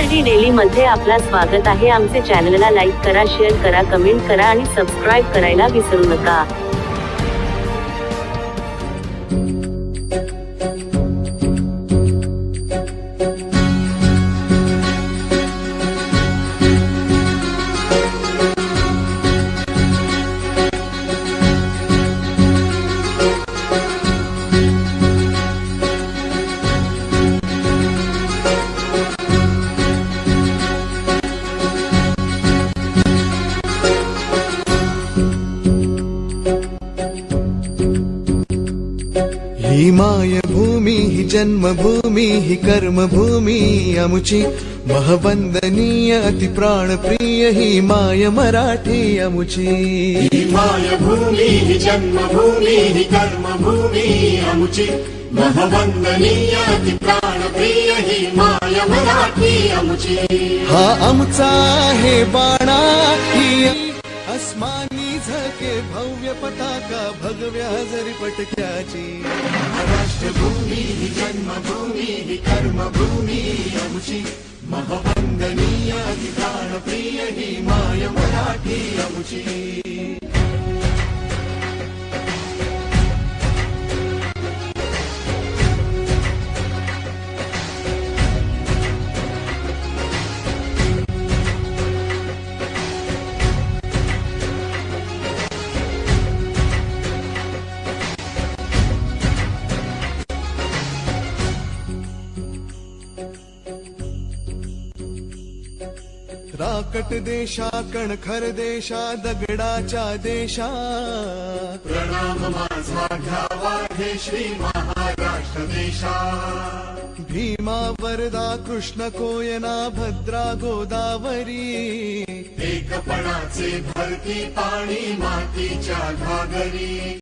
D daily मध्ये आपला स्वागत आहे. आमचे चॅनलला लाईक करा शेअर करा कमेंट करा आणि सबस्क्राईब करायला विसरू नका. हि भूमिः जन्मभूमिः कर्मभूमि अमुचि महवन्दनीय अतिप्राणप्रिय हि माय मराठी अमुचि हिमाय भूमिः जन्मभूमिः कर्मभूमिया अमुचि हा अमुचा अमुचाहे बाणाकीय अस्मानी झके भव्य पताका भगव्या हजरी पटक्याची. राष्ट्रभूमी ही जन्मभूमी ही कर्मभूमी अमुची महवंदनीय अति प्राणप्रिय ही माय मराठी अमुची राकट देशा कणखर देशा दगडाच्या देशा. प्रणाम माझा घ्यावा हे श्री महाराष्ट्र देशा. भीमा वरदा कृष्ण कोयना भद्रा गोदावरी. एकपणाचे भरती पाणी मातीच्या घागरी.